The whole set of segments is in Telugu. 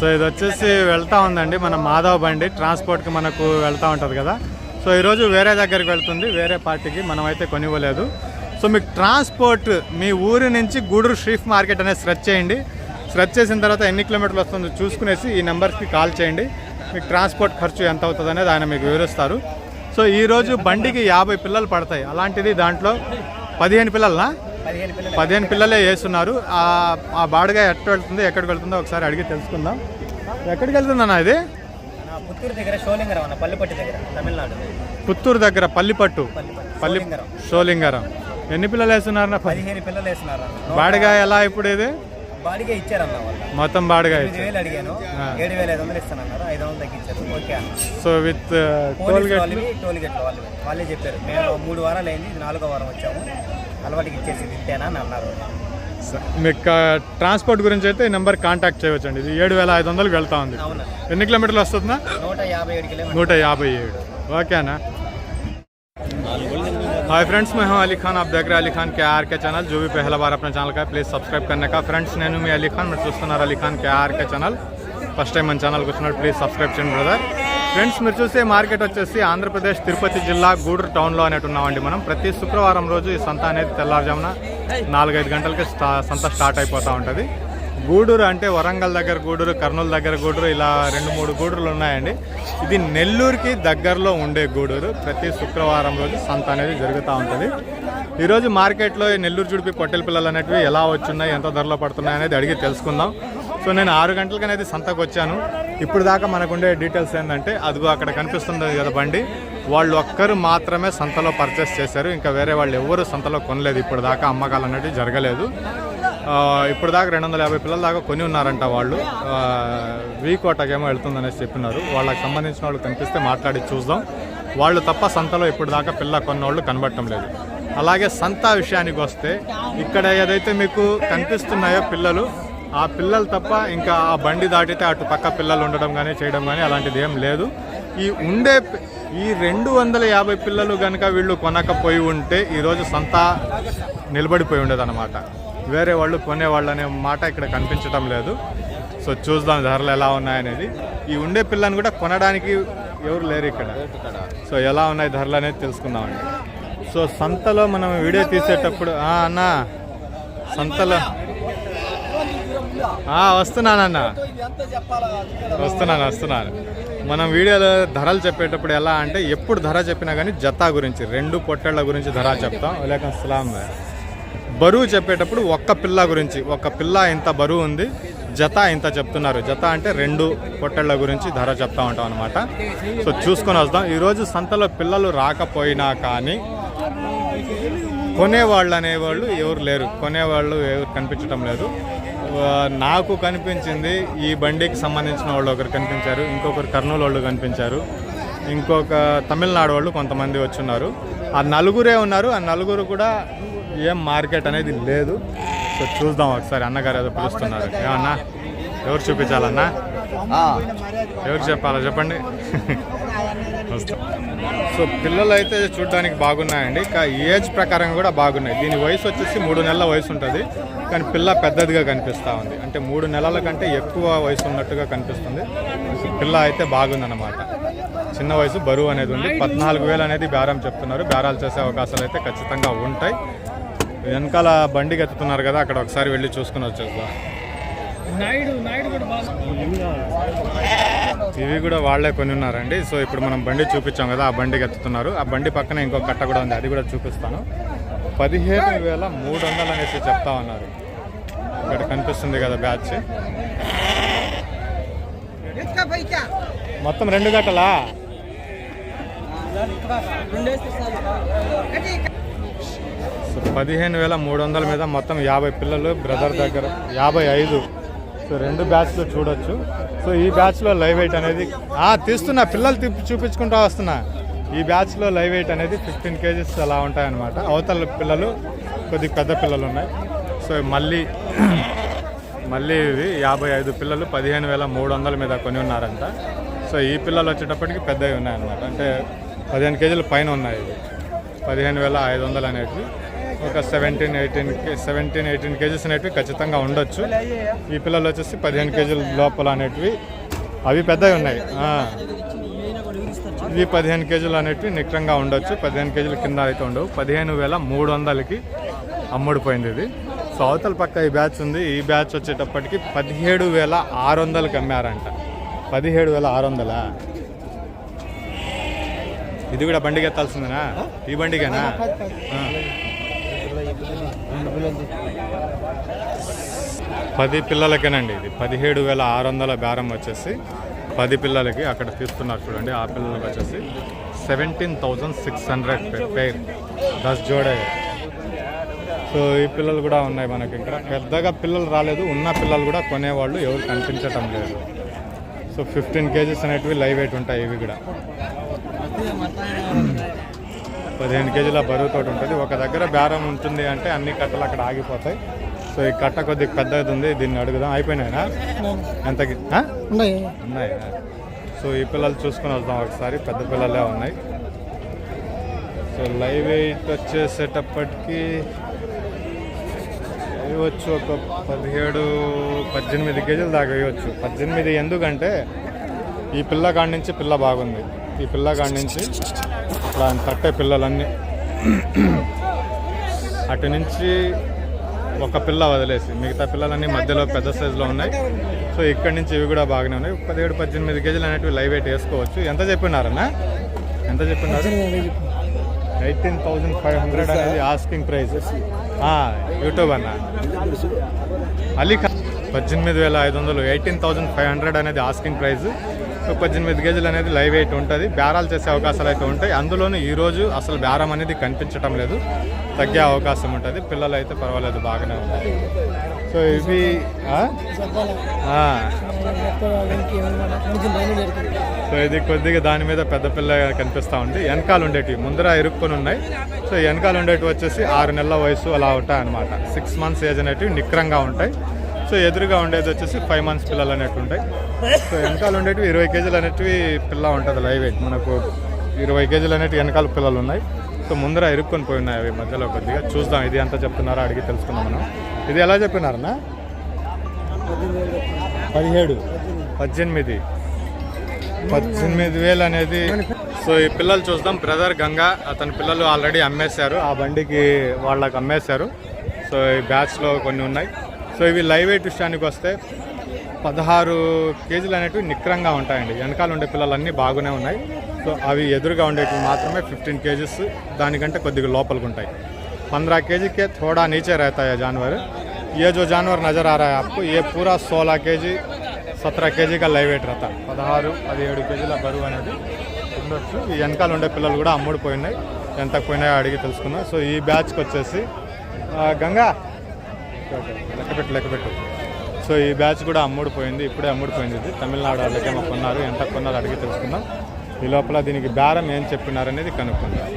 సో ఇది వచ్చేసి వెళ్తూ ఉందండి మన మాధవ్ బండి. ట్రాన్స్పోర్ట్కి మనకు వెళ్తూ ఉంటుంది కదా. సో ఈరోజు వేరే దగ్గరికి వెళ్తుంది. వేరే పార్టీకి మనం అయితే కొనివ్వలేదు. సో మీకు ట్రాన్స్పోర్ట్ మీ ఊరి నుంచి గూడూరు స్ట్రీట్ మార్కెట్ అనేది స్ట్రెచ్ చేయండి. స్ట్రెచ్ చేసిన తర్వాత ఎన్ని కిలోమీటర్లు వస్తుందో చూసుకునేసి ఈ నెంబర్స్కి కాల్ చేయండి. మీకు ట్రాన్స్పోర్ట్ ఖర్చు ఎంత అవుతుంది అనేది ఆయన మీకు వివరిస్తారు. సో ఈరోజు బండికి యాభై పిల్లలు పడతాయి. అలాంటిది దాంట్లో పదిహేను పిల్లలనా? పదిహేను పిల్లలు వేస్తున్నారు. ఆ- బాడుగా ఎట్ట వెళ్తుందో ఎక్కడికి వెళ్తుందో ఒకసారి అడిగి తెలుసుకుందాం. ఎక్కడికి వెళ్తుందన్న ఇది? పుత్తూరు దగ్గర షోలింగరం అన్న పల్లిపట్టి దగ్గర తమిళనాడు. పుత్తూరు దగ్గర పల్లిపట్టు. పల్లి షోలింగరం. ఎన్ని పిల్లలు వేస్తున్నారన్న? పది పదిహేను పిల్లలు వేస్తున్నారు బాడుగా ఎలా ఇప్పుడు ఇది? బాడిగే ఇచ్చారన్న మొత్తం బాడుగా వేలు అడిగాను. ఏడు వేల ఐదు వందలు ఇస్తానన్నారు. ఐదు వందలు తగ్గించారు. ఓకే సో విత్ టోల్గేట్ వాళ్ళవి టోల్ గేట్లు వాళ్ళు వాళ్ళే చెప్పారు. మేము మూడు వారాలు అయింది ఇది నాలుగో వారం వచ్చాము. అలవాటు ఇచ్చేసి తింటేనా అని అన్నారు. మీకు ట్రాన్స్పోర్ట్ గురించి అయితే ఈ నెంబర్ కాంటాక్ట్ చేయవచ్చండి. ఇది ఏడు వేల ఐదు వందలకు వెళ్తా ఉంది. ఎన్ని కిలోమీటర్లు వస్తుంది? నూట యాభై ఏడు నూట యాభై ఏడు. ఓకేనా? హాయ్ ఫ్రెండ్స్ మేము అలీఖాన్ ఆఫ్ దగ్గర అలీఖాన్ కేఆర్కే ఛానల్. జూ బీ పెహల బార్ అప్న ఛానల్ కా ప్లీజ్ సబ్స్క్రైబ్ కన్నా ఫ్రెండ్స్ నేను మీ అలీఖాన్ మీరు చూస్తున్నారు Ali Khan KRK channel. First time మన ఛానల్కి వచ్చినట్టు ప్లీజ్ సబ్స్క్రైబ్ చేయండి బ్రదర్. ఫ్రెండ్స్ మీరు చూసే మార్కెట్ వచ్చేసి ఆంధ్రప్రదేశ్ తిరుపతి జిల్లా గూడూరు టౌన్లో అనేటు ఉన్నామండి మనం. ప్రతి శుక్రవారం రోజు ఈ సంత అనేది తెల్లారుజామున నాలుగైదు గంటలకి స్టా సంత స్టార్ట్ అయిపోతూ ఉంటుంది. గూడూరు అంటే వరంగల్ దగ్గర గూడూరు కర్నూలు దగ్గర గూడూరు ఇలా రెండు మూడు గూడూరులు ఉన్నాయండి. ఇది నెల్లూరుకి దగ్గరలో ఉండే గూడూరు. ప్రతి శుక్రవారం రోజు సంత అనేది జరుగుతూ ఉంటుంది. ఈరోజు మార్కెట్లో ఈ నెల్లూరు జుడిపి పొట్టెల పిల్లలు అనేటివి ఎలా వచ్చున్నాయి ఎంత ధరలో పడుతున్నాయి అనేది అడిగి తెలుసుకుందాం. సో నేను ఆరు గంటలకనేది సంతకు వచ్చాను ఇప్పుడు దాకా మనకుండే డీటెయిల్స్ ఏంటంటే అదిగో అక్కడ కనిపిస్తుంది కదా బండి. వాళ్ళు ఒక్కరు మాత్రమే సంతలో పర్చేస్ చేశారు. ఇంకా వేరే వాళ్ళు ఎవరు సంతలో కొనలేదు. ఇప్పుడు దాకా అమ్మకాలు అనేవి జరగలేదు. ఇప్పుడు దాకా రెండు వందల యాభై పిల్లల దాకా కొని ఉన్నారంట వాళ్ళు. వీక్ వీ కోటకేమో వెళ్తుందనేసి చెప్పినారు. వాళ్ళకి సంబంధించిన వాళ్ళు కనిపిస్తే మాట్లాడి చూద్దాం. వాళ్ళు తప్ప సంతలో ఇప్పుడు దాకా పిల్ల కొన్నోళ్ళు కనబడటం లేదు. అలాగే సంత విషయానికి వస్తే ఇక్కడ ఏదైతే మీకు కనిపిస్తున్నాయో పిల్లలు ఆ పిల్లలు తప్ప ఇంకా ఆ బండి దాటితే అటు పక్క పిల్లలు ఉండడం కానీ చేయడం కానీ అలాంటిది ఏం లేదు. ఈ ఉండే ఈ రెండు వందల యాభై పిల్లలు కనుక వీళ్ళు కొనకపోయి ఉంటే ఈరోజు సంత నిలబడిపోయి ఉండేదన్నమాట. వేరే వాళ్ళు కొనేవాళ్ళు అనే మాట ఇక్కడ కనిపించడం లేదు. సో చూద్దాం ధరలు ఎలా ఉన్నాయనేది. ఈ ఉండే పిల్లని కూడా కొనడానికి ఎవరు లేరు ఇక్కడ. సో ఎలా ఉన్నాయి ధరలు అనేది తెలుసుకుందామండి. సో సంతలో మనం వీడియో తీసేటప్పుడు అన్న సంతలో వస్తున్నానన్న. వస్తున్నాను వస్తున్నాను. మనం వీడియోలో ధరలు చెప్పేటప్పుడు ఎలా అంటే ఎప్పుడు ధర చెప్పినా కానీ జత గురించి రెండు పొట్టేళ్ళ గురించి ధర చెప్తాం. వలేకం సలాం బరువు చెప్పేటప్పుడు ఒక్క పిల్ల గురించి ఒక్క పిల్ల ఇంత బరువు ఉంది జత ఇంత చెప్తున్నారు. జత అంటే రెండు పొట్టేళ్ళ గురించి ధర చెప్తా ఉంటాం అనమాట సో చూసుకొని వస్తాం ఈరోజు సంతలో పిల్లలు రాకపోయినా కానీ కొనేవాళ్ళు అనేవాళ్ళు ఎవరు లేరు. కొనేవాళ్ళు ఎవరు కనిపించడం లేదు. నాకు కనిపించింది ఈ బండికి సంబంధించిన వాళ్ళు ఒకరు కనిపించారు. ఇంకొకరు కర్నూలు వాళ్ళు కనిపించారు. ఇంకొక తమిళనాడు వాళ్ళు కొంతమంది వచ్చున్నారు. ఆ నలుగురే ఉన్నారు. ఆ నలుగురు కూడా ఏం మార్కెట్ అనేది లేదు. సో చూద్దాం ఒకసారి అన్నగారు ఏదో పిలుస్తున్నారు. ఏమన్నా? ఎవరు చూపించాలన్నా? ఎవరు చెప్పాలా చెప్పండి. సో పిల్లలు అయితే చూడడానికి బాగున్నాయండి. ఏజ్ ప్రకారం కూడా బాగున్నాయి. దీని వయసు వచ్చేసి మూడు నెలల వయసు ఉంటుంది. కానీ పిల్ల పెద్దదిగా కనిపిస్తూ ఉంది. అంటే మూడు నెలల కంటే ఎక్కువ వయసు ఉన్నట్టుగా కనిపిస్తుంది. పిల్ల అయితే బాగుందన్నమాట. చిన్న వయసు బరువు అనేది ఉంది. పద్నాలుగు వేలు అనేది బేరం చెప్తున్నారు. బేరాలు చేసే అవకాశాలు అయితే ఖచ్చితంగా ఉంటాయి. వెనకాల బండి ఎత్తుతున్నారు కదా అక్కడ ఒకసారి వెళ్ళి చూసుకుని వచ్చేద్దాం. ఇవి కూడా వాళ్ళే కొని ఉన్నారండి సో ఇప్పుడు మనం బండి చూపించాం కదా ఆ బండికి ఎత్తుతున్నారు. ఆ బండి పక్కన ఇంకో కట్ట కూడా ఉంది అది కూడా చూపిస్తాను. పదిహేను వేల మూడు వందలు అనేసి చెప్తా ఉన్నారు. ఇక్కడ కనిపిస్తుంది కదా బ్యాచ్. మొత్తం రెండు గట్టలా సో పదిహేను వేల మూడు వందల మీద మొత్తం యాభై పిల్లలు బ్రదర్ దగ్గర యాభై ఐదు. సో రెండు బ్యాచ్లు చూడొచ్చు. సో ఈ బ్యాచ్లో లైవ్ వెయిట్ అనేది తీస్తున్నా పిల్లలు తిప్పి చూపించుకుంటూ వస్తున్నా. ఈ బ్యాచ్లో లైవ్ వెయిట్ అనేది ఫిఫ్టీన్ కేజీస్ అలా ఉంటాయన్నమాట. అవతల పిల్లలు కొద్ది పెద్ద పిల్లలు ఉన్నాయి సో మళ్ళీ మళ్ళీ ఇవి యాభై ఐదు పిల్లలు పదిహేను వేల మూడు వందల మీద కొని ఉన్నారంట. సో ఈ పిల్లలు వచ్చేటప్పటికి పెద్దవి ఉన్నాయన్నమాట. అంటే పదిహేను కేజీల పైన ఉన్నాయి. ఇవి పదిహేను వేల ఐదు వందలు అనేటివి. ఒక seventeen eighteen seventeen eighteen KGs అనేటివి ఖచ్చితంగా ఉండొచ్చు. ఈ పిల్లలు వచ్చేసి పదిహేను కేజీల లోపల అనేటివి అవి పెద్దవి ఉన్నాయి. ఇవి పదిహేను కేజీలు అనేటివి నిక్రంగా ఉండొచ్చు. పదిహేను కేజీల కింద అయితే ఉండవు. పదిహేను వేల మూడు వందలకి అమ్ముడిపోయింది ఇది. సో అవతల పక్క ఈ బ్యాచ్ ఉంది. ఈ బ్యాచ్ వచ్చేటప్పటికి పదిహేడు వేల ఆరు వందలకి అమ్మారంట. పదిహేడు వేల ఆరు వందలా? ఇది కూడా బండికి ఎత్తాల్సిందేనా ఈ బండికేనా? పది పిల్లలకేనండి ఇది. పదిహేడు వేల ఆరు వందల బేరం వచ్చేసి పది పిల్లలకి అక్కడ తీస్తున్నారు చూడండి ఆ పిల్లలకి వచ్చేసి సెవెంటీన్ థౌజండ్ సిక్స్ హండ్రెడ్ పేర్ దస్ జోడే. సో ఈ పిల్లలు కూడా ఉన్నాయి మనకి ఇక్కడ. పెద్దగా పిల్లలు రాలేదు ఉన్న పిల్లలు కూడా కొనేవాళ్ళు ఎవరు కనిపించటం లేదు. సో ఫిఫ్టీన్ కేజీస్ అనేటివి లైవ్ వెయిట్ ఉంటాయి ఇవి కూడా. పదిహేను కేజీల బరువుతో ఉంటుంది. ఒక దగ్గర బేరం ఉంటుంది అంటే అన్ని కట్టలు అక్కడ ఆగిపోతాయి. సో ఈ కట్ట కొద్దిగా పెద్దది ఉంది దీన్ని అడుగుదాం. అయిపోయినాయినా? ఎంతకి? ఉన్నాయి. సో ఈ పిల్లలు చూసుకొని వద్దాం ఒకసారి. పెద్ద పిల్లలే ఉన్నాయి. సో లైవ్ వెయిట్ వచ్చేసేటప్పటికి వేయవచ్చు ఒక పదిహేడు పద్దెనిమిది కేజీలు దాకా వేయవచ్చు. పద్దెనిమిది ఎందుకంటే ఈ పిల్ల కాడి నుంచి పిల్ల బాగుంది. ఈ పిల్ల కాడి నుంచి ఇట్లా తట్టే పిల్లలన్నీ. అటు నుంచి ఒక పిల్ల వదిలేసి మిగతా పిల్లలన్నీ మధ్యలో పెద్ద సైజులో ఉన్నాయి. సో ఇక్కడి నుంచి ఇవి కూడా బాగానే ఉన్నాయి. పదిహేడు పద్దెనిమిది కేజీలు అనేటివి లైవ్ వెయిట్ వేసుకోవచ్చు. ఎంత చెప్పినారన్నా? ఎంత చెప్పినారు? ఎయిటీన్ థౌజండ్ ఫైవ్ హండ్రెడ్ అనేది ఆస్కింగ్ ప్రైస్ యూట్యూబ్ అన్న. అలీ పద్దెనిమిది వేల ఐదు వందలు ఎయిటీన్ థౌజండ్ ఫైవ్ హండ్రెడ్ అనేది ఆస్కింగ్ ప్రైస్ పద్దెనిమిది కేజీలు అనేది లైవ్ వెయిట్ ఉంటుంది. బేరాలు చేసే అవకాశాలు అయితే ఉంటాయి. అందులోనూ ఈరోజు అసలు బేరం అనేది కనిపించటం లేదు. తగ్గే అవకాశం ఉంటుంది. పిల్లలు అయితే పర్వాలేదు బాగానే ఉంటుంది సో ఇవి సో ఇది కొద్దిగా దాని మీద పెద్ద పిల్ల కనిపిస్తూ ఉంది. వెనకాల ఉండేటివి ముందర ఇరుక్కొని ఉన్నాయి. సో వెనకాల ఉండేటివి వచ్చేసి ఆరు నెలల వయసు అలా ఉంటాయి అనమాట సిక్స్ మంత్స్ ఏజ్ అనేటివి నిక్రంగా ఉంటాయి. సో ఎదురుగా ఉండేది వచ్చేసి ఫైవ్ మంత్స్ పిల్లలు అనేటివి ఉంటాయి. సో వెనకాల ఉండేటివి ఇరవై కేజీలు అనేటివి పిల్ల ఉంటుంది లైవ్ వెయిట్ మనకు ఇరవై కేజీలు అనేటివి వెనకాల పిల్లలు ఉన్నాయి. సో ముందర ఇరుక్కొని పోయి ఉన్నాయి అవి మధ్యలో కొద్దిగా. చూద్దాం ఇది ఎంత చెప్తున్నారో అడిగి తెలుసుకుందాం మనం. ఇది ఎలా చెప్పినారన్నా? పదిహేడు. పద్దెనిమిది. పద్దెనిమిది వేలు అనేది సో ఈ పిల్లలు చూద్దాం. బ్రదర్ గంగా అతని పిల్లలు ఆల్రెడీ అమ్మేశారు. ఆ బండికి వాళ్ళకి అమ్మేశారు. సో ఈ బ్యాచ్లో కొన్ని ఉన్నాయి. సో ఇవి లైవ్ వెయిట్ విషయానికి వస్తే పదహారు కేజీలు అనేటివి నిక్రంగా ఉంటాయండి వెనకాల ఉండే పిల్లలన్నీ బాగానే ఉన్నాయి సో అవి ఎదురుగా ఉండేటివి మాత్రమే ఫిఫ్టీన్ కేజీస్ దానికంటే కొద్దిగా లోపలికి ఉంటాయి पंद्रह के जी के थोड़ा नीचे रहता है जानवर ये जो जानवर नज़र आ रहा है आपको ये पूरा सोलह के जी సత్రా కేజీ కా లైవ్ వెయిట్ రత పదహారు పదిహేడు కేజీల బరువు అనేది ఉండొచ్చు ఈ వెనకాల ఉండే పిల్లలు కూడా అమ్ముడు పోయినాయి ఎంత పోయినాయో అడిగి తెలుసుకుందాం సో ఈ బ్యాచ్కి వచ్చేసి ఆ, గంగా ఓకే, లెక్కపెట్టు లెక్కపెట్టు. సో ఈ బ్యాచ్ కూడా అమ్ముడిపోయింది ఇప్పుడే అమ్ముడిపోయింది ఇది. తమిళనాడు వాళ్ళకేమో కొన్నారు ఎంత కొన్నారు అడిగి తెలుసుకుందాం. ఈ లోపల దీనికి బేరం ఏం చెప్పినారనేది కనుక్కుందాం.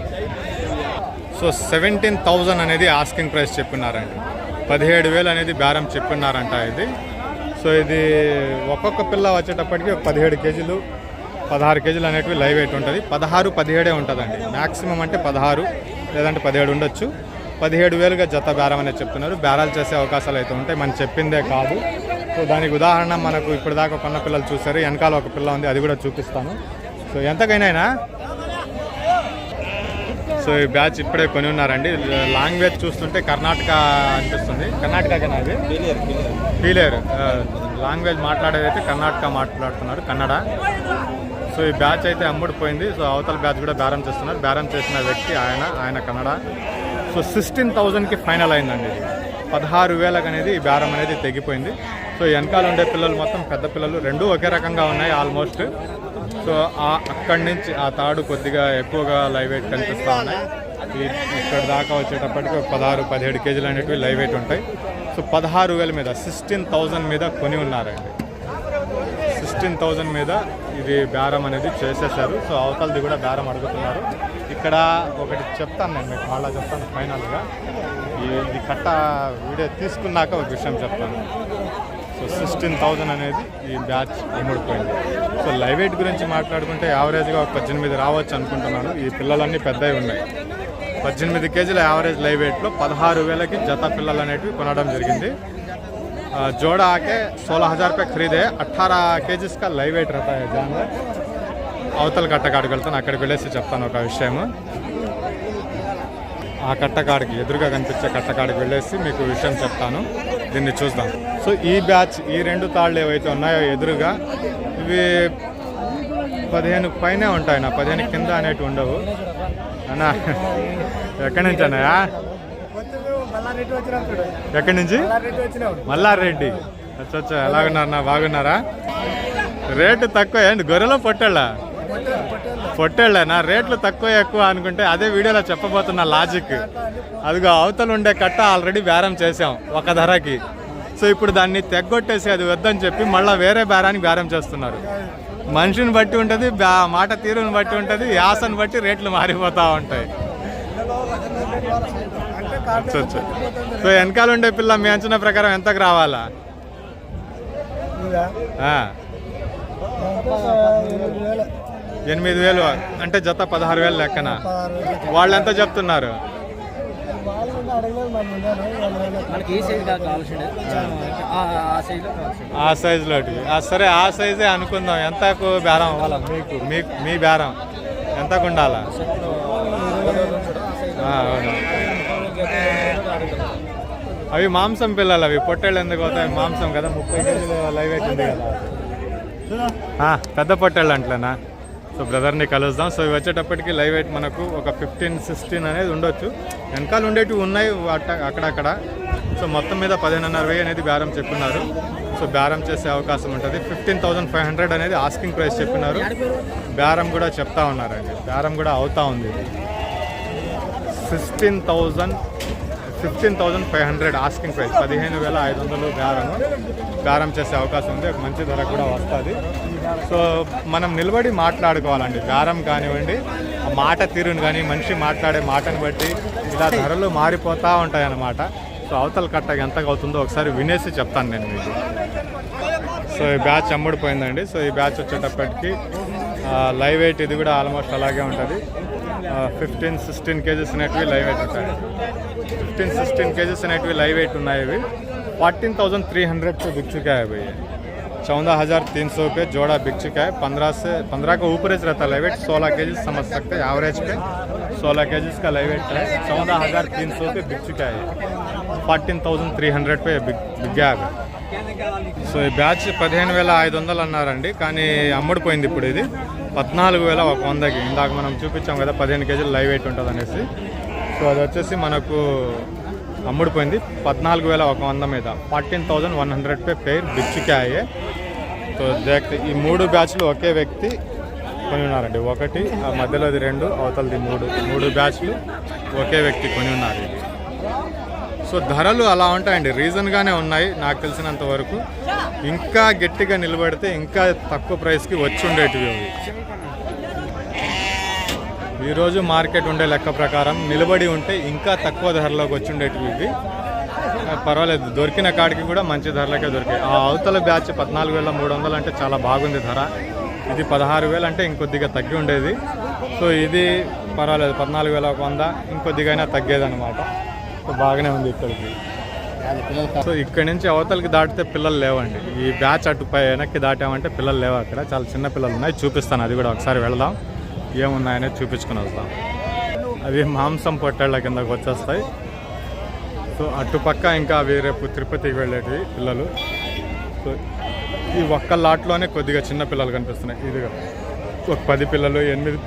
సో సెవెంటీన్ థౌజండ్ అనేది ఆస్కింగ్ ప్రైస్ చెప్పినారండి పదిహేడు వేలు అనేది బేరం చెప్పినారంట ఇది. సో ఇది ఒక్కొక్క పిల్ల వచ్చేటప్పటికి ఒక పదిహేడు కేజీలు పదహారు కేజీలు అనేటివి లైవ్ వెయిట్ ఉంటుంది. పదహారు పదిహేడే ఉంటుందండి. మ్యాక్సిమం అంటే పదహారు లేదంటే పదిహేడు ఉండొచ్చు. పదిహేడు వేలుగా జత బేరం అనేది చెప్తున్నారు. బేరాలు చేసే అవకాశాలు అయితే ఉంటాయి. మనం చెప్పిందే కాదు. సో దానికి ఉదాహరణ మనకు ఇప్పటిదాకా కొన్న పిల్లలు చూసారు వెనకాల ఒక పిల్ల ఉంది. అది కూడా చూపిస్తాను. సో ఎంతకైనా సో ఈ బ్యాచ్ ఇప్పుడే కొని ఉన్నారండి. లాంగ్వేజ్ చూస్తుంటే కర్ణాటక అనిపిస్తుంది. కర్ణాటకకేనా అది ఫీలేరు లాంగ్వేజ్ మాట్లాడేది అయితే కర్ణాటక మాట్లాడుతున్నారు. కన్నడ. సో ఈ బ్యాచ్ అయితే అమ్ముడిపోయింది. సో అవతల బ్యాచ్ కూడా బేరం చేస్తున్నారు. బేరం చేసిన వ్యక్తి ఆయన. ఆయన కన్నడ. సో సిక్స్టీన్ థౌజండ్కి ఫైనల్ అయిందండి ఇది. పదహారు వేలకు అనేది ఈ బేరం అనేది తెగిపోయింది. సో వెనకాల ఉండే పిల్లలు మొత్తం పెద్ద పిల్లలు రెండూ ఒకే రకంగా ఉన్నాయి ఆల్మోస్ట్. సో ఆ అక్కడి నుంచి ఆ తాడు కొద్దిగా ఎక్కువగా లైవ్ వెయిట్ కనిపిస్తూ ఉన్నాయి. ఇక్కడ దాకా వచ్చేటప్పటికి ఒక పదహారు పదిహేడు కేజీలు అనేటివి లైవ్ వెయిట్ ఉంటాయి. సో పదహారు వేల మీద సిక్స్టీన్ థౌజండ్ మీద కొని ఉన్నారండి. సిక్స్టీన్ థౌజండ్ మీద ఇది బేరం అనేది చేసేసారు. సో అవతలది కూడా బేరం అడుగుతున్నారు. ఇక్కడ ఒకటి చెప్తాను నేను మీకు మళ్ళీ చెప్తాను ఫైనల్గా ఈ ఇది కట్ట వీడియో తీసుకున్నాక ఒక విషయం చెప్తాను సో సిక్స్టీన్ థౌజండ్ అనేది ఈ బ్యాచ్ అమ్ముడిపోయింది సో లైవ్ వెయిట్ గురించి మాట్లాడుకుంటే యావరేజ్గా ఒక పద్దెనిమిది రావచ్చు అనుకుంటున్నాను ఈ పిల్లలన్నీ పెద్దవి ఉన్నాయి పద్దెనిమిది కేజీల యావరేజ్ లైవ్ వెయిట్లో పదహారు వేలకి జత పిల్లలు అనేటివి కొనడం జరిగింది आ, जोड़ा आके सोलह हज़ार रुपये खरीदे अट्ठारह కేజీస్ का లైవ్ వెయిట్ रहता है जानवर అవతల కట్టకాడికి వెళ్తాను అక్కడికి వెళ్ళేసి చెప్తాను ఒక విషయం ఆ కట్టకాడికి ఎదురుగా కనిపించే కట్టకాడికి వెళ్ళేసి మీకు విషయం చెప్తాను. దీన్ని చూద్దాం. సో ఈ బ్యాచ్ ఈ రెండు తాళ్ళు ఏవైతే ఉన్నాయో ఎదురుగా ఇవి పదిహేను పైనే ఉంటాయి నా. పదిహేను కింద అనేటివి ఉండవు. అన్నా ఎక్కడి నుంచి అన్నయా ఎక్కడి నుంచి? మల్లారెడ్డి. అచ్చా అచ్చా ఎలాగున్నారన్నా? బాగున్నారా? రేటు తక్కువ ఏంటి? గొర్రెలో పొట్టాళ్ళా? పొట్టేళ్ళేనా రేట్లు తక్కువ ఎక్కువ అనుకుంటే అదే వీడియోలో చెప్పబోతున్న లాజిక్ అదిగో అవతల ఉండే కట్ట ఆల్రెడీ బేరం చేసాం ఒక ధరకి సో ఇప్పుడు దాన్ని తెగ్గొట్టేసి అది వద్దని చెప్పి మళ్ళీ వేరే బేరానికి బేరం చేస్తున్నారు మనిషిని బట్టి ఉంటుంది మాట తీరుని బట్టి ఉంటుంది యాసను బట్టి రేట్లు మారిపోతూ ఉంటాయి సో వెనకాల ఉండే పిల్ల మీ అంచనా ప్రకారం ఎంతకు రావాలా ఆ, ఎనిమిది వేలు అంటే జత పదహారు వేలు లెక్కన. వాళ్ళు ఎంత చెప్తున్నారు ఆ సైజ్ ఆ సైజులో ఆ సరే ఆ సైజే అనుకుందాం. ఎంతకు బేరం అవ్వాలా మీకు? మీకు మీ బేరం. ఎంతకు ఉండాలా? ఆ, అవును. అవి మాంసం పిల్లలు అవి. పొట్టేళ్ళు ఎందుకు అవుతాయి మాంసం కదా. ముప్పై కేజీలు లైవ్ ఉంది కదా. ఆ, పెద్ద పొట్టేళ్ళు అంట్లేనా? సో బ్రదర్ని కలుద్దాం. సో ఇవి వచ్చేటప్పటికి లైవ్ ఎయిట్ మనకు ఒక ఫిఫ్టీన్ సిక్స్టీన్ అనేది ఉండొచ్చు. వెనకాల ఉండేటివి ఉన్నాయి అట్ట- అక్కడక్కడ. సో మొత్తం మీద పదిహేనున్నర వెయ్యి అనేది బేరం చెప్పున్నారు సో బేరం చేసే అవకాశం ఉంటుంది. ఫిఫ్టీన్ థౌసండ్ ఫైవ్ హండ్రెడ్ అనేది ఆస్కింగ్ ప్రైస్ చెప్పినారు. బేరం కూడా చెప్తా ఉన్నారండి బేరం కూడా అవుతా ఉంది. Sixteen thousand fifteen thousand five hundred asking price. పదిహేను వేల ఐదు వందలు బేరము బేరం చేసే అవకాశం ఉంది. ఒక మంచి ధర కూడా వస్తుంది. సో మనం నిలబడి మాట్లాడుకోవాలండి. బేరం కానివ్వండి మాట తీరుని కానీ మనిషి మాట్లాడే మాటను బట్టి ఇలా ధరలు మారిపోతూ ఉంటాయి అన్నమాట సో అవతల కట్ట ఎంతగా అవుతుందో ఒకసారి వినేసి చెప్తాను నేను మీకు. సో ఈ బ్యాచ్ అమ్ముడిపోయిందండి. సో ఈ బ్యాచ్ వచ్చేటప్పటికి లైవ్ వెయిట్ ఇది కూడా ఆల్మోస్ట్ అలాగే ఉంటుంది. ఫిఫ్టీన్ సిక్స్టీన్ కేజీస్ అనేటివి లైవ్ వెయిట్ ఉంటాయి. ఫిఫ్టీన్ సిక్స్టీన్ కేజీస్ అనేటివి లైవ్ వెయిట్ ఉన్నాయి ఇవి. फोर्टीन थाउजेंड थ्री हंड्रेड पे बिक चुका है भैया चौदह हज़ार तीन सौ पे जोड़ा बिक चुका है पंद्रह से पंद्रह का ऊपर रहता है लाइव वेट सोलह के समझ सकते हैं एवरेज पे सोलह के का लाइव वेट है चौदह हज़ार तीन सौ पे बिक चुका है फोर्टीन थाउजेंड త్రీ హండ్రెడ్ पे बिक बिक गया है సో ఈ బ్యాచ్ పదిహేను వేల ఐదు వందలు అన్నారండి కానీ అమ్ముడిపోయింది ఇప్పుడు ఇది పద్నాలుగు వేల ఒక వందకి ఇందాక మనం చూపించాం కదా పదిహేను కేజీలు లైవ్ వెయిట్ ఉంటుంది అనేసి సో అది వచ్చేసి మనకు అమ్ముడిపోయింది. పద్నాలుగు వేల ఒక వంద మీద. ఫార్టీన్ థౌజండ్ వన్ హండ్రెడ్ పే పేర్ బిచ్చుకాయే. సో దేఖతే ఈ మూడు బ్యాచ్లు ఒకే వ్యక్తి కొని ఉన్నారండి ఒకటి ఆ మధ్యలోది రెండు అవతలది మూడు. మూడు బ్యాచ్లు ఒకే వ్యక్తి కొని ఉన్నారు సో ధరలు అలా ఉంటాయండి. రీజన్గానే ఉన్నాయి నాకు తెలిసినంత వరకు. ఇంకా గట్టిగా నిలబడితే ఇంకా తక్కువ ప్రైస్కి వచ్చి ఉండేటివి అవి. ఈరోజు మార్కెట్ ఉండే లెక్క ప్రకారం నిలబడి ఉంటే ఇంకా తక్కువ ధరలోకి వచ్చి ఉండేటివి ఇవి పర్వాలేదు దొరికిన కాడికి కూడా మంచి ధరలకే దొరికాయి. ఆ అవతల బ్యాచ్ పద్నాలుగు వేల మూడు వందలు అంటే చాలా బాగుంది ధర. ఇది పదహారు వేలు అంటే ఇంకొద్దిగా తగ్గి ఉండేది. సో ఇది పర్వాలేదు పద్నాలుగు వేల ఒక వంద ఇంకొద్దిగైనా తగ్గేదన్నమాట. సో బాగానే ఉంది ఇక్కడికి. సో ఇక్కడ నుంచి అవతలకి దాటితే పిల్లలు లేవండి. ఈ బ్యాచ్ అటు పై వెనక్కి దాటామంటే పిల్లలు లేవు అక్కడ. చాలా చిన్న పిల్లలు ఉన్నాయి చూపిస్తాను. అది కూడా ఒకసారి వెళదాం. ఏమున్నాయనేది చూపించుకుని వస్తాం. అవి మాంసం పొట్టళ్ళ కిందకు వచ్చేస్తాయి. సో అటుపక్క ఇంకా అవి రేపు తిరుపతికి వెళ్ళేటివి పిల్లలు. సో ఈ ఒక్క లాట్లోనే కొద్దిగా చిన్న పిల్లలు కనిపిస్తున్నాయి. ఇదిగా ఒక పది పిల్లలు ఎనిమిది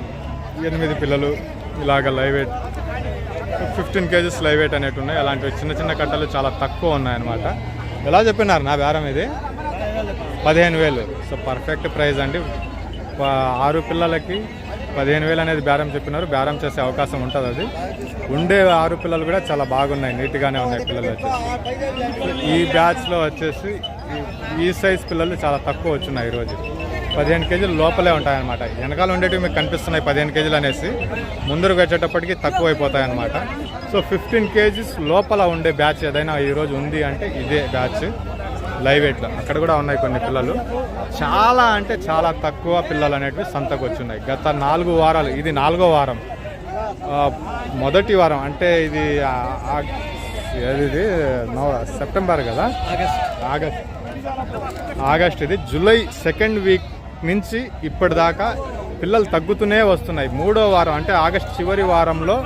ఎనిమిది పిల్లలు ఇలాగ live weight fifteen KGs live weight అనేవి ఉన్నాయి. అలాంటివి చిన్న చిన్న కట్టలు చాలా తక్కువ ఉన్నాయన్నమాట. ఎలా చెప్పినారు నా బేరం ఇది? పదిహేను వేలు. సో పర్ఫెక్ట్ ప్రైస్ అండి. ఆరు పిల్లలకి పదిహేను వేలు అనేది బేరం చెప్పినారు. బేరం చేసే అవకాశం ఉంటుంది అది. ఉండే ఆరు పిల్లలు కూడా చాలా బాగున్నాయి. నీట్గానే ఉన్నాయి పిల్లలు వచ్చేసి. ఈ బ్యాచ్లో వచ్చేసి ఈ- సైజ్ పిల్లలు చాలా తక్కువ వచ్చున్నాయి ఈరోజు. పదిహేను కేజీలు లోపలే ఉంటాయన్నమాట. వెనకాల ఉండేటివి మీకు కనిపిస్తున్నాయి పదిహేను కేజీలు అనేసి. ముందరకు వచ్చేటప్పటికి తక్కువ అయిపోతాయన్నమాట సో ఫిఫ్టీన్ కేజీస్ లోపల ఉండే బ్యాచ్ ఏదైనా ఈరోజు ఉంది అంటే ఇదే బ్యాచ్. లైవ్ ఎట్లా? అక్కడ కూడా ఉన్నాయి కొన్ని పిల్లలు. చాలా అంటే చాలా తక్కువ పిల్లలు అనేటివి సంతకు వచ్చున్నాయి గత నాలుగు వారాలు ఇది నాలుగో వారం. మొదటి వారం అంటే ఇది ఆ- ఇది? నవ- సెప్టెంబర్ కదా? ఆగస్ట్. ఆగస్ట్ ఇది. జూలై సెకండ్ వీక్ నుంచి ఇప్పటిదాకా పిల్లలు తగ్గుతూనే వస్తున్నాయి. మూడో వారం అంటే ఆగస్ట్ చివరి వారంలో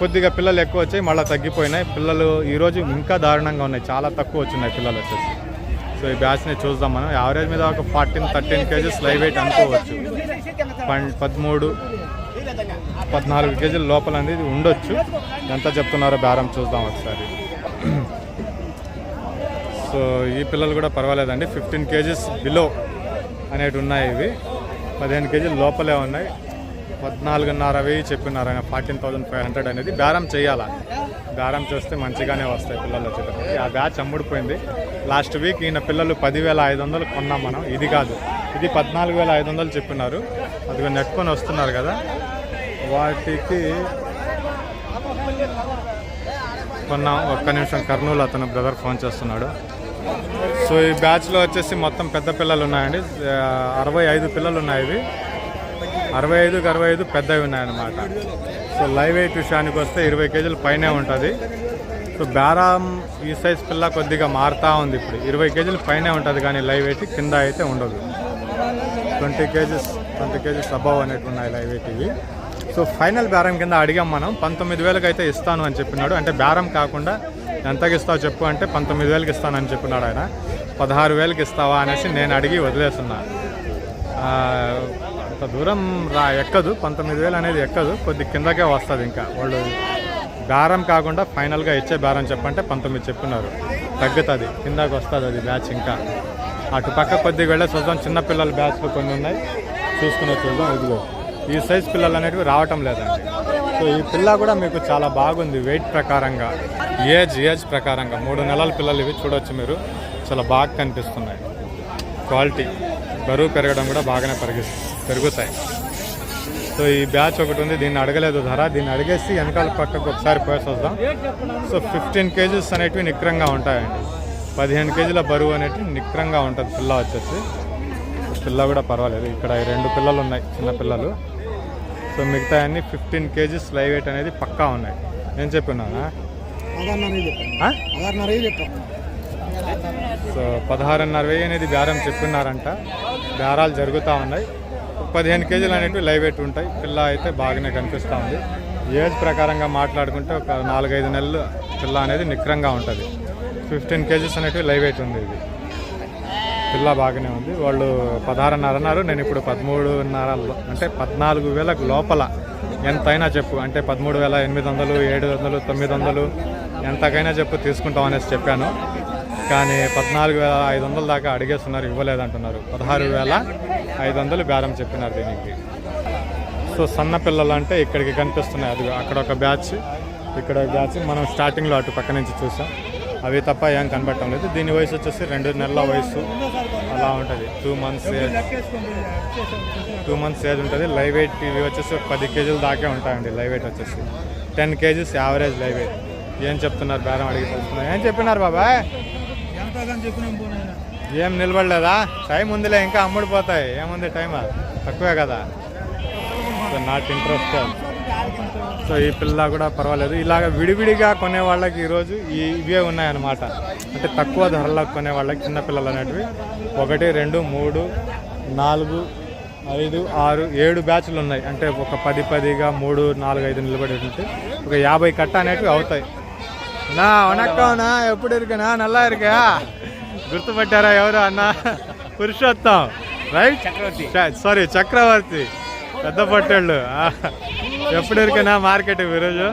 కొద్దిగా పిల్లలు ఎక్కువ వచ్చాయి మళ్ళీ తగ్గిపోయినాయి. పిల్లలు ఈరోజు ఇంకా దారుణంగా ఉన్నాయి. చాలా తక్కువ వచ్చినాయి పిల్లలు వచ్చేసి. సో ఈ బ్యాచ్ని చూద్దాం మనం. యావరేజ్ మీద ఒక fourteen thirteen KGs live weight అనుకోవచ్చు. పదమూడు పద్నాలుగు కేజీల లోపల అనేది ఉండొచ్చు. ఎంత చెప్తున్నారో బేరం చూద్దాం ఒకసారి. సో ఈ పిల్లలు కూడా పర్వాలేదండి. ఫిఫ్టీన్ కేజీస్ బిలో అనేవి ఉన్నాయి ఇవి. పదిహేను కేజీలు లోపలే ఉన్నాయి. పద్నాలుగున్నర వెయ్యి చెప్పినారు ఆయన. ఫార్టీన్ థౌజండ్ ఫైవ్ హండ్రెడ్ అనేది బేరం చేయాలా? బేరం చేస్తే మంచిగానే వస్తాయి పిల్లలు వచ్చేటప్పటికి ఆ బ్యాచ్ అమ్ముడిపోయింది. లాస్ట్ వీక్ ఈయన పిల్లలు పదివేల ఐదు వందలు కొన్నాం మనం. ఇది కాదు. ఇది పద్నాలుగు వేల ఐదు వందలు చెప్పినారు. అదిగో నెట్టుకొని వస్తున్నారు కదా. వాటికి కొన్నాం ఒక్క నిమిషం కర్నూలు అతను బ్రదర్ ఫోన్ చేస్తున్నాడు. సో ఈ బ్యాచ్లో వచ్చేసి మొత్తం పెద్ద పిల్లలు ఉన్నాయండి. అరవై ఐదు పిల్లలు ఉన్నాయి ఇవి. అరవై ఐదుకి అరవై ఐదు పెద్దవి ఉన్నాయన్నమాట. సో లైవ్ వెయిట్ విషయానికి వస్తే ఇరవై కేజీలు పైనే ఉంటుంది. సో బేరం ఈ సైజ్ పిల్ల కొద్దిగా మారుతూ ఉంది ఇప్పుడు. ఇరవై కేజీలు పైనే ఉంటుంది కానీ లైవ్ వెయిట్ కింద అయితే ఉండదు. Twenty KGs twenty KGs above అనేవి ఉన్నాయి లైవ్ వెయిట్ ఇవి. సో ఫైనల్ బేరం కింద అడిగాం మనం. పంతొమ్మిది వేలకు అయితే ఇస్తాను అని చెప్పినాడు అంటే బేరం కాకుండా ఎంతకి ఇస్తావు చెప్పు అంటే పంతొమ్మిది వేలకి ఇస్తానని చెప్పినాడు ఆయన. పదహారు వేలకి ఇస్తావా అనేసి నేను అడిగి వదిలేస్తున్నా. అంత దూరం రా ఎక్కదు పంతొమ్మిది వేలు అనేది ఎక్కదు కొద్ది కిందకే వస్తుంది ఇంకా. వాళ్ళు బేరం కాకుండా ఫైనల్గా ఇచ్చే బేరం చెప్పంటే పంతొమ్మిది చెప్పినారు. తగ్గుతుంది కిందకి వస్తుంది అది బ్యాచ్ ఇంకా. అటు పక్క కొద్దిగా వెళ్ళే చూద్దాం చిన్నపిల్లల బ్యాచ్లు కొన్ని ఉన్నాయి. చూసుకునే చూద్దాం ఇదిగో ఈ సైజ్ పిల్లలు అనేటివి రావటం లేదండి. సో ఈ పిల్ల కూడా మీకు చాలా బాగుంది వెయిట్ ప్రకారంగా ఏజ్ ఏజ్ ప్రకారంగా. మూడు నెలల పిల్లలు ఇవి చూడొచ్చు మీరు. చాలా బాగా కనిపిస్తున్నాయి. క్వాలిటీ బరువు పెరగడం కూడా బాగానే పెరిగిస్తుంది పెరుగుతాయి. సో ఈ బ్యాచ్ ఒకటి ఉంది దీన్ని అడగలేదు ధర. దీన్ని అడిగేసి వెనకాల పక్కకు ఒకసారి పోయేసి వద్దాం సో ఫిఫ్టీన్ కేజీస్ అనేటివి నిక్రంగా ఉంటాయండి. పదిహేను కేజీల బరువు అనేటివి నిక్రంగా ఉంటుంది పిల్ల వచ్చేసి. పిల్ల కూడా పర్వాలేదు. ఇక్కడ ఈ రెండు పిల్లలు ఉన్నాయి చిన్న పిల్లలు. సో మిగతా అన్ని ఫిఫ్టీన్ కేజీస్ లైవ్ వెయిట్ అనేది పక్కా ఉన్నాయి. నేను చెప్పినానా? సో పదహారున్నర వెయ్యి అనేది బేరం చెప్పినారంట. బేరాలు జరుగుతూ ఉన్నాయి. పదిహేను కేజీలు అనేవి లైవ్ వెయిట్ ఉంటాయి. పిల్ల అయితే బాగానే కనిపిస్తూ ఉంది. ఏజ్ ప్రకారంగా మాట్లాడుకుంటే ఒక నాలుగైదు నెలలు పిల్ల అనేది నిక్రంగా ఉంటుంది. ఫిఫ్టీన్ కేజీస్ అనేటివి లైవ్ వెయిట్ ఉంది ఇది. పిల్ల బాగానే ఉంది. వాళ్ళు పదహారున్నర అన్నారు. నేను ఇప్పుడు పదమూడున్నర అంటే పద్నాలుగు వేలకు లోపల ఎంతైనా చెప్పు. అంటే పదమూడు వేల ఎనిమిది వందలు ఏడు వందలు తొమ్మిది వందలు ఎంతకైనా చెప్పు తీసుకుంటాం అనేసి చెప్పాను. కానీ పద్నాలుగు వేల ఐదు వందల దాకా అడిగేస్తున్నారు ఇవ్వలేదంటున్నారు. పదహారు వేల ఐదు వందలు బేరం చెప్పినారు దీనికి. సో సన్న పిల్లలు అంటే ఇక్కడికి కనిపిస్తున్నాయి. అది అక్కడ ఒక బ్యాచ్ ఇక్కడ ఒక బ్యాచ్. మనం స్టార్టింగ్లో అటు పక్క నుంచి చూసాం. అవి తప్ప ఏం కనబడటం లేదు. దీని వయసు వచ్చేసి రెండు నెలల వయసు. అలా ఉంటుంది. Two months age two months age ఉంటుంది. లైవ్ వెయిట్ ఇవి వచ్చేసి ఒక పది కేజీలు దాకే ఉంటాయండి. లైవ్ వెయిట్ వచ్చేసి ten KGs average live weight ఏం చెప్తున్నారు? బేరం అడిగి తెలుస్తున్నారు ఏం చెప్పినారు బాబాయ్? ఏం నిలబడలేదా? టైం ఉందిలే ఇంకా అమ్ముడిపోతాయి ఏముంది టైం? తక్కువే కదా. సో నాట్ ఇంట్రెస్ట్ సో ఈ పిల్ల కూడా పర్వాలేదు. ఇలాగ విడివిడిగా కొనే వాళ్ళకి ఈరోజు ఈ ఇవే ఉన్నాయన్నమాట. అంటే తక్కువ ధరలో కొనే వాళ్ళకి చిన్న పిల్లలు అనేటివి. ఒకటి రెండు మూడు నాలుగు ఐదు ఆరు ఏడు బ్యాచ్లు ఉన్నాయి. అంటే ఒక పది పదిగా మూడు నాలుగు ఐదు నిలబడి ఉంటే ఒక యాభై కట్ట అనేటివి అవుతాయి. నా వనక్కనా ఎప్పుడు ఇరుకనా నల్లా ఇరుకా గుర్తుపట్టారా ఎవరు అన్న? పురుషోత్తం రైట్ చక్రవర్తి. సారీ చక్రవర్తి. పెద్ద పట్టేళ్ళు. ఎప్పుడు ఇరికనా మార్కెట్ ఈరోజు?